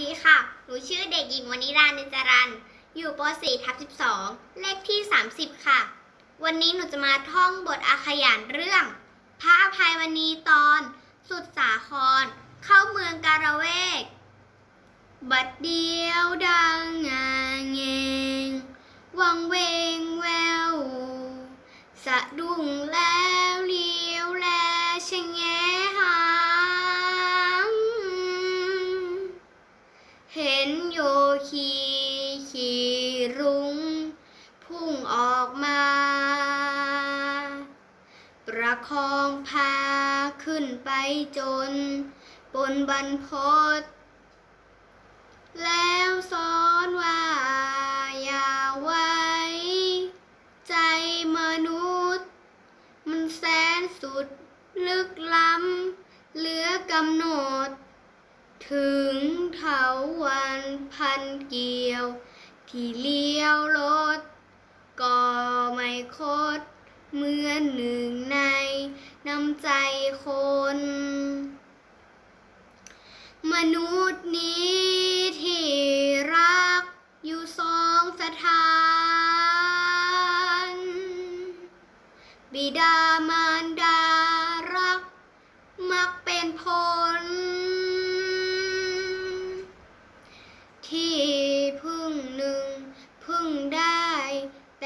ดีค่ะ หนูชื่อเด็กหญิงวนิรานินจรัน อยู่ป .4 ทับ12 เลขที่ 30 ค่ะ วันนี้หนูจะมาท่องบทอาขยานเรื่อง พระอภัยมณีตอน สุดสาคร เข้าเมืองการะเวก บัดเดียวดังงาเงง วังเวงแวว สะดุ้งแล้ว นโยคีขี่รุง้งพุ่งออกมา ประคองพาขึ้นไปจนบนบรรพตแล้วสอนว่าอย่าไว้ ใจมนุษย์ มันแสนสุดลึกล้ำเหลือกำหนด ถึงเถาว พันเกี่ยว ที่เลี้ยวรถก็ไม่คดเหมือนหนึ่งในน้ำใจคน มนุษย์นี้ที่รักอยู่สองสถาน บิดามา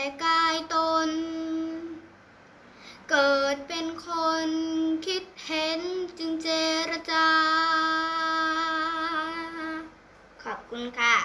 แต่กายตน เกิดเป็นคนคิดเห็นจึงเจรจา ขอบคุณค่ะ